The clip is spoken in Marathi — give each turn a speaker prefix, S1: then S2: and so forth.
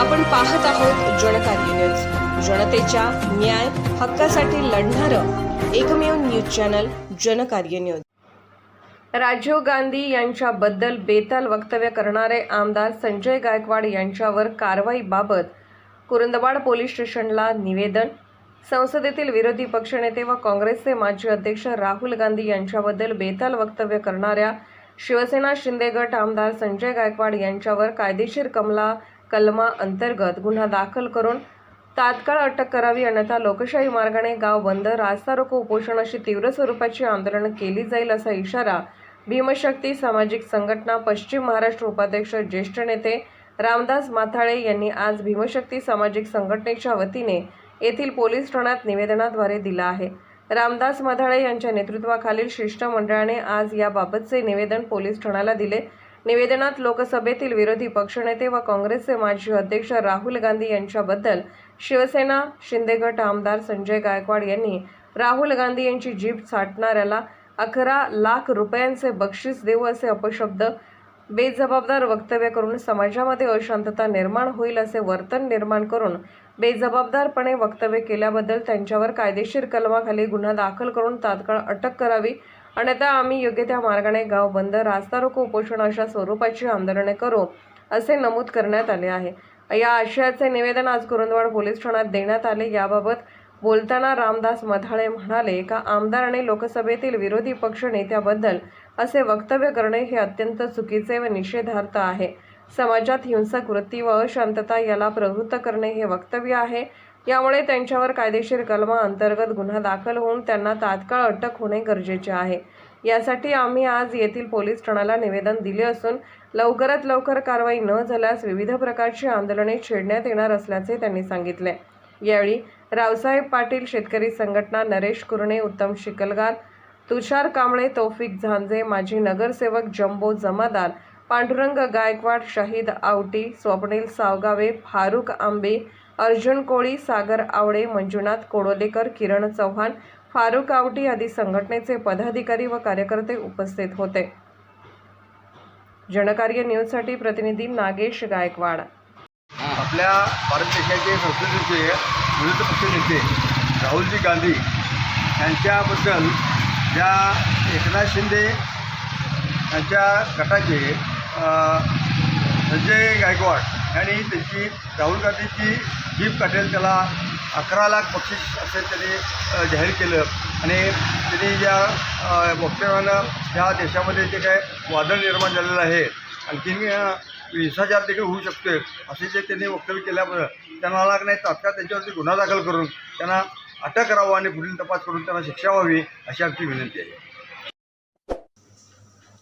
S1: आपण पाहत आहोत जनकार्य न्यूज. जनतेच्या न्याय हक्कासाठी लढणारं एकमेव news channel Janakarya news. Rajiv Gandhi यांच्याबद्दल बेताल वक्तव्य करणारे आमदार संजय गायकवाड यांच्यावर कारवाईबाबत कुरुंदवाड पोलीस स्टेशनला निवेदन. संसदेतील विरोधी पक्षनेते व काँग्रेसचे माजी अध्यक्ष राहुल गांधी यांच्याबद्दल बेताल वक्तव्य करणाऱ्या शिवसेना शिंदे गट आमदार संजय गायकवाड यांच्यावर कायदेशीर कमला कलमा अंतर्गत गुन्हा दाखल करून तात्काळ अटक करावी अन्यथा लोकशाही मार्गाने गाव बंद रास्ता रोको उपोषण अशी तीव्र स्वरूपाची आंदोलन केली जाईल असा इशारा भीमशक्ती सामाजिक संघटना पश्चिम महाराष्ट्र उपाध्यक्ष ज्येष्ठ नेते रामदास माथाळे यांनी आज भीमशक्ती सामाजिक संघटनेच्या वतीने येथील पोलीस ठाण्यात निवेदनाद्वारे दिला आहे. रामदास माथाळे यांच्या नेतृत्वाखालील शिष्टमंडळाने आज याबाबतचे निवेदन पोलीस ठाण्याला दिले. निवेदनात लोकसभेतील विरोधी पक्षनेते व काँग्रेसचे माजी अध्यक्ष राहुल गांधी यांच्याबद्दल शिवसेना शिंदेगट आमदार संजय गायकवाड यांनी राहुल गांधी यांची जीप साठणाऱ्याला अकरा लाख रुपयांचे बक्षीस देऊ असे अपशब्द बेजबाबदार वक्तव्य करून समाजामध्ये अशांतता निर्माण होईल असे वर्तन निर्माण करून बेजबाबदारपणे वक्तव्य केल्याबद्दल त्यांच्यावर कायदेशीर कलमाखाली गुन्हा दाखल करून तात्काळ अटक करावी अन्यथा आम्ही योग्य त्या मार्गाने गाव बंद रास्ता रोको उपोषण अशा स्वरूपाची आंदोलने करू असे नमूद करण्यात आले आहे. या आशयाचे निवेदन आज कुरुंदवाड पोलीस ठाण्यात देण्यात आले. याबाबत बोलताना रामदास मधाळे म्हणाले का आमदार आणि लोकसभेतील विरोधी पक्ष नेत्याबद्दल असे वक्तव्य करणे हे अत्यंत चुकीचे व निषेधार्थ आहे. समाजात हिंसक वृत्ती व अशांतता याला प्रवृत्त करणे हे वक्तव्य आहे. यामुळे त्यांच्यावर कायदेशीर कलमा अंतर्गत गुन्हा दाखल होऊन त्यांना तात्काळ अटक होणे गरजेचे आहे. यासाठी आम्ही आज येथील पोलीस ठाण्याला निवेदन दिले असून लवकरात लवकर कारवाई न झाल्यास विविध प्रकारची आंदोलने छेडण्यात येणार असल्याचे त्यांनी सांगितले. यावेळी रावसाहेब पाटील शेतकरी संघटना नरेश कुरणे उत्तम शिकलगार तुषार कांबळे तौफिक झांजे माजी नगरसेवक जम्बो जमादार पांडुरंग गायकवाड शाहीद आवटी स्वप्नील सावगावे फारुक आंबे अर्जुन कोळी सागर आवडे मंजुनाथ कोडोलेकर किरण चव्हाण फारुक आवटी आदी संघटनेचे पदाधिकारी व कार्यकर्ते उपस्थित होते. जनकार्य न्यूजसाठी प्रतिनिधी नागेश गायकवाड.
S2: आपल्या भारत देशाचे संसदेचे विरोध पक्षनेते राहुलजी गांधी यांच्याबद्दल ज्या एकनाथ शिंदे यांच्या गटाचे संजय गायकवाड आणि त्यांची राहुल गांधीची जीप काढेल त्याला अकरा लाख बक्षीस असे त्यांनी जाहीर केलं. आणि त्यांनी ज्या वक्तव्यानं या देशामध्ये जे काय वादळ निर्माण झालेलं आहे आणखीन हिंसाचार देखील होऊ शकते. असे जे त्यांनी वक्तव्य केल्यामुळं त्यांना लाग नाही तात्काळ त्यांच्यावरती गुन्हा दाखल करून त्यांना अटक करावं आणि पुढील तपास करून त्यांना शिक्षा व्हावी अशी आमची विनंती आहे.